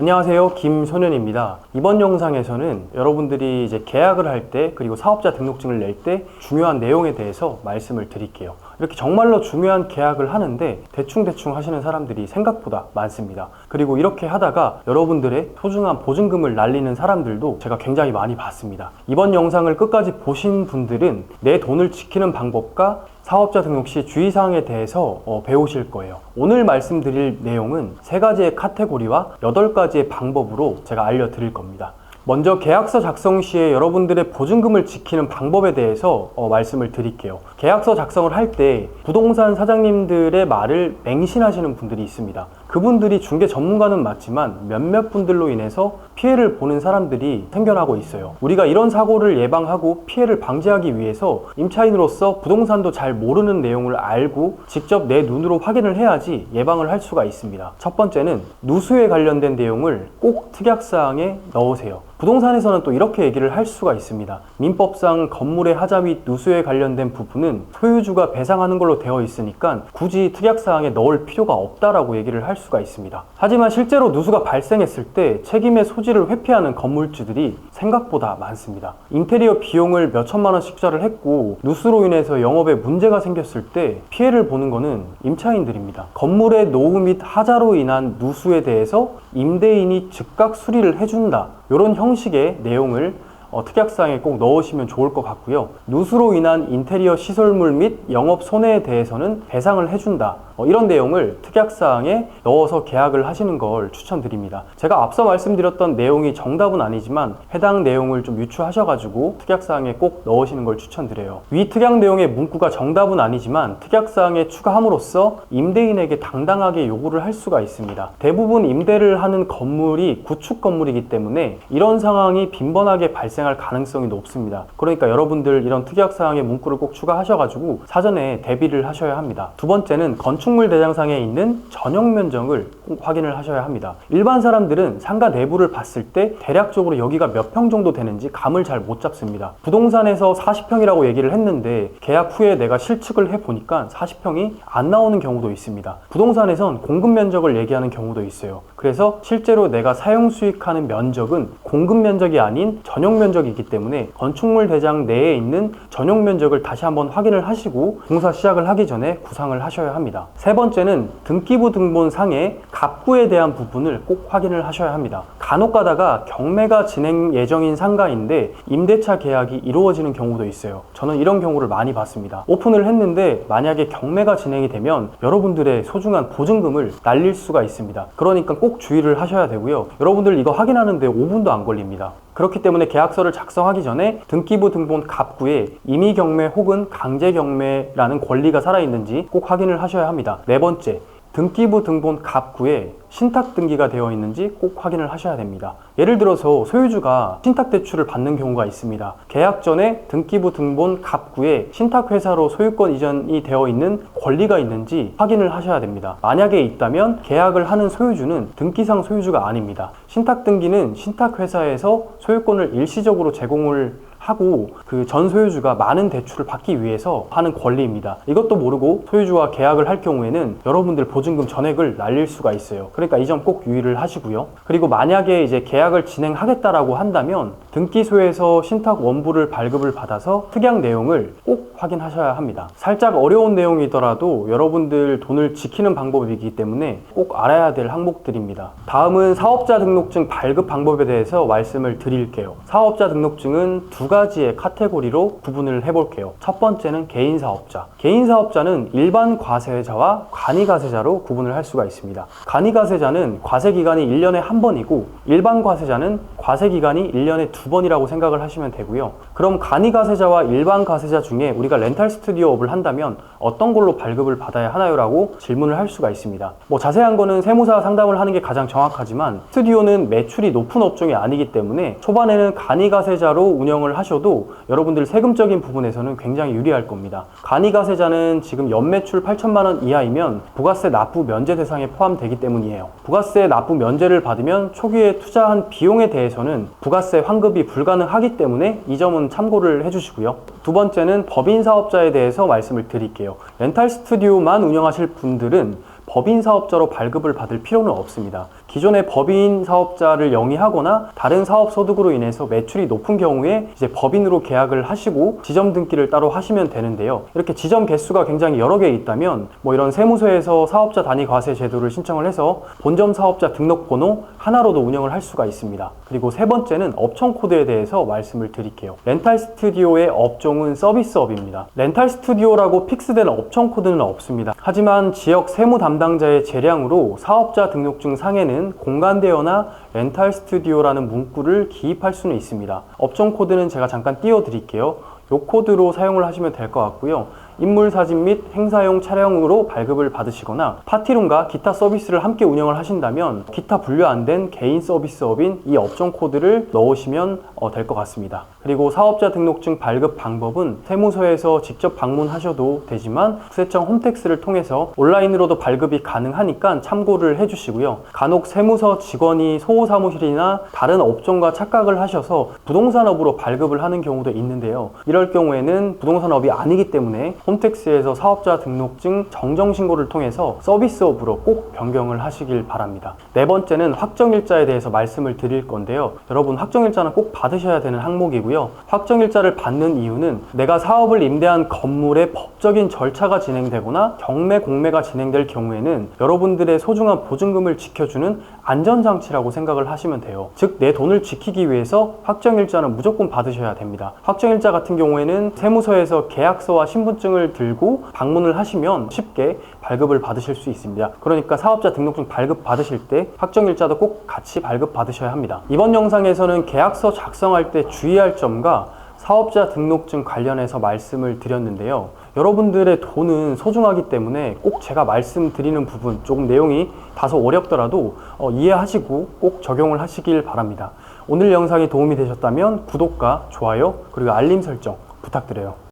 안녕하세요. 김소년입니다. 이번 영상에서는 여러분들이 이제 계약을 할 때 그리고 사업자 등록증을 낼 때 중요한 내용에 대해서 말씀을 드릴게요. 이렇게 정말로 중요한 계약을 하는데 대충대충 하시는 사람들이 생각보다 많습니다. 그리고 이렇게 하다가 여러분들의 소중한 보증금을 날리는 사람들도 제가 굉장히 많이 봤습니다. 이번 영상을 끝까지 보신 분들은 내 돈을 지키는 방법과 사업자 등록 시 주의사항에 대해서 어, 배우실 거예요. 오늘 말씀드릴 내용은 세 가지의 카테고리와 여덟 가지의 방법으로 제가 알려드릴 겁니다. 먼저 계약서 작성 시에 여러분들의 보증금을 지키는 방법에 대해서 어, 말씀을 드릴게요. 계약서 작성을 할 때 부동산 사장님들의 말을 맹신하시는 분들이 있습니다. 그분들이 중개 전문가는 맞지만 몇몇 분들로 인해서 피해를 보는 사람들이 생겨나고 있어요. 우리가 이런 사고를 예방하고 피해를 방지하기 위해서 임차인으로서 부동산도 잘 모르는 내용을 알고 직접 내 눈으로 확인을 해야지 예방을 할 수가 있습니다. 첫 번째는 누수에 관련된 내용을 꼭 특약사항에 넣으세요. 부동산에서는 또 이렇게 얘기를 할 수가 있습니다. 민법상 건물의 하자 및 누수에 관련된 부분은 소유주가 배상하는 걸로 되어 있으니까 굳이 특약사항에 넣을 필요가 없다라고 얘기를 할 수가 있습니다. 하지만 실제로 누수가 발생했을 때 책임의 소지를 회피하는 건물주들이 생각보다 많습니다. 인테리어 비용을 몇 천만 원씩 투자를 했고 누수로 인해서 영업에 문제가 생겼을 때 피해를 보는 거는 임차인들입니다. 건물의 노후 및 하자로 인한 누수에 대해서 임대인이 즉각 수리를 해준다. 이런 형식의 내용을 어, 특약사항에 꼭 넣으시면 좋을 것 같고요. 누수로 인한 인테리어 시설물 및 영업 손해에 대해서는 배상을 해준다. 어, 이런 내용을 특약사항에 넣어서 계약을 하시는 걸 추천드립니다. 제가 앞서 말씀드렸던 내용이 정답은 아니지만 해당 내용을 좀 유추하셔가지고 특약사항에 꼭 넣으시는 걸 추천드려요. 위 특약 내용의 문구가 정답은 아니지만 특약사항에 추가함으로써 임대인에게 당당하게 요구를 할 수가 있습니다. 대부분 임대를 하는 건물이 구축 건물이기 때문에 이런 상황이 빈번하게 발생 발생할 가능성이 높습니다. 그러니까 여러분들 이런 특약사항의 문구를 꼭 추가하셔가지고 사전에 대비를 하셔야 합니다. 두 번째는 건축물 대장상에 있는 전용 면적을 꼭 확인을 하셔야 합니다. 일반 사람들은 상가 내부를 봤을 때 대략적으로 여기가 몇 평 정도 되는지 감을 잘 못 잡습니다. 부동산에서 40평이라고 얘기를 했는데 계약 후에 내가 실측을 해보니까 40평이 안 나오는 경우도 있습니다. 부동산에선 공급 면적을 얘기하는 경우도 있어요. 그래서 실제로 내가 사용 수익하는 면적은 공급 면적이 아닌 전용 면적이기 때문에 건축물 대장 내에 있는 전용 면적을 다시 한번 확인을 하시고 공사 시작을 하기 전에 구상을 하셔야 합니다. 세 번째는 등기부 등본 상에 갑구에 대한 부분을 꼭 확인을 하셔야 합니다. 간혹 가다가 경매가 진행 예정인 상가인데 임대차 계약이 이루어지는 경우도 있어요. 저는 이런 경우를 많이 봤습니다. 오픈을 했는데 만약에 경매가 진행이 되면 여러분들의 소중한 보증금을 날릴 수가 있습니다. 그러니까 꼭 주의를 하셔야 되고요. 여러분들 이거 확인하는데 5분도 안 걸립니다. 그렇기 때문에 계약서를 작성하기 전에 등기부 등본 갑구에 임의 경매 혹은 강제 경매라는 권리가 살아있는지 꼭 확인을 하셔야 합니다. 네 번째, 등기부 등본 갑구에 신탁 등기가 되어 있는지 꼭 확인을 하셔야 됩니다. 예를 들어서 소유주가 신탁 대출을 받는 경우가 있습니다. 계약 전에 등기부 등본 갑구에 신탁 회사로 소유권 이전이 되어 있는 권리가 있는지 확인을 하셔야 됩니다. 만약에 있다면 계약을 하는 소유주는 등기상 소유주가 아닙니다. 신탁 등기는 신탁 회사에서 소유권을 일시적으로 제공을 하고 그 전 소유주가 많은 대출을 받기 위해서 하는 권리입니다. 이것도 모르고 소유주와 계약을 할 경우에는 여러분들 보증금 전액을 날릴 수가 있어요. 그러니까 이 점 꼭 유의를 하시고요. 그리고 만약에 이제 계약을 진행하겠다라고 한다면 등기소에서 신탁 원부를 발급을 받아서 특약 내용을 꼭 확인하셔야 합니다. 살짝 어려운 내용이더라도 여러분들 돈을 지키는 방법이기 때문에 꼭 알아야 될 항목들입니다. 다음은 사업자 등록증 발급 방법에 대해서 말씀을 드릴게요. 사업자 등록증은 두 가지의 카테고리로 구분을 해볼게요. 첫 번째는 개인 사업자. 개인 사업자는 일반 과세자와 간이 과세자로 구분을 할 수가 있습니다. 간이 과세 자는 과세 기간이 1년에 한 번이고 일반 과세자는 과세 기간이 1년에 두 번이라고 생각을 하시면 되고요. 그럼 간이 과세자와 일반 과세자 중에 우리가 렌탈 스튜디오 업을 한다면 어떤 걸로 발급을 받아야 하나요? 라고 질문을 할 수가 있습니다. 뭐 자세한 거는 세무사 상담을 하는 게 가장 정확하지만 스튜디오는 매출이 높은 업종이 아니기 때문에 초반에는 간이 과세자로 운영을 하셔도 여러분들 세금적인 부분에서는 굉장히 유리할 겁니다. 간이 과세자는 지금 연매출 8천만 원 이하이면 부가세 납부 면제 대상에 포함되기 때문이에요. 부가세 납부 면제를 받으면 초기에 투자한 비용에 대해서 는 부가세 환급이 불가능하기 때문에 이 점은 참고를 해주시고요. 두 번째는 법인 사업자에 대해서 말씀을 드릴게요. 렌탈 스튜디오만 운영하실 분들은 법인 사업자로 발급을 받을 필요는 없습니다. 기존의 법인 사업자를 영위하거나 다른 사업 소득으로 인해서 매출이 높은 경우에 이제 법인으로 계약을 하시고 지점 등기를 따로 하시면 되는데요. 이렇게 지점 개수가 굉장히 여러 개 있다면 뭐 이런 세무서에서 사업자 단위 과세 제도를 신청을 해서 본점 사업자 등록번호 하나로도 운영을 할 수가 있습니다. 그리고 세 번째는 업종 코드에 대해서 말씀을 드릴게요. 렌탈 스튜디오의 업종은 서비스업입니다. 렌탈 스튜디오라고 픽스된 업종 코드는 없습니다. 하지만 지역 세무 담당자의 재량으로 사업자 등록증 상에는 공간 대여나 렌탈 스튜디오라는 문구를 기입할 수는 있습니다. 업종 코드는 제가 잠깐 띄워 드릴게요. 이 코드로 사용을 하시면 될 것 같고요. 인물 사진 및 행사용 차량으로 발급을 받으시거나 파티룸과 기타 서비스를 함께 운영을 하신다면 기타 분류 안 된 개인 서비스업인 이 업종 코드를 넣으시면 어, 될것 같습니다. 그리고 사업자 등록증 발급 방법은 세무서에서 직접 방문하셔도 되지만 국세청 홈택스를 통해서 온라인으로도 발급이 가능하니까 참고를 해주시고요. 간혹 세무서 직원이 소호 사무실이나 다른 업종과 착각을 하셔서 부동산업으로 발급을 하는 경우도 있는데요. 이럴 경우에는 부동산업이 아니기 때문에 홈택스에서 사업자 등록증 정정 신고를 통해서 서비스업으로 꼭 변경을 하시길 바랍니다. 네 번째는 확정일자에 대해서 말씀을 드릴 건데요. 여러분 확정일자는 꼭 받으셔야 되는 항목이고요. 확정일자를 받는 이유는 내가 사업을 임대한 건물의 법적인 절차가 진행되거나 경매 공매가 진행될 경우에는 여러분들의 소중한 보증금을 지켜주는 안전장치라고 생각을 하시면 돼요. 즉, 내 돈을 지키기 위해서 확정일자는 무조건 받으셔야 됩니다. 확정일자 같은 경우에는 세무서에서 계약서와 신분증을 들고 방문을 하시면 쉽게 발급을 받으실 수 있습니다. 그러니까 사업자 등록증 발급 받으실 때 확정일자도 꼭 같이 발급 받으셔야 합니다. 이번 영상에서는 계약서 작성할 때 주의할 점과 사업자 등록증 관련해서 말씀을 드렸는데요. 여러분들의 돈은 소중하기 때문에 꼭 제가 말씀드리는 부분 조금 내용이 다소 어렵더라도 어, 이해하시고 꼭 적용을 하시길 바랍니다. 오늘 영상이 도움이 되셨다면 구독과 좋아요 그리고 알림 설정 부탁드려요.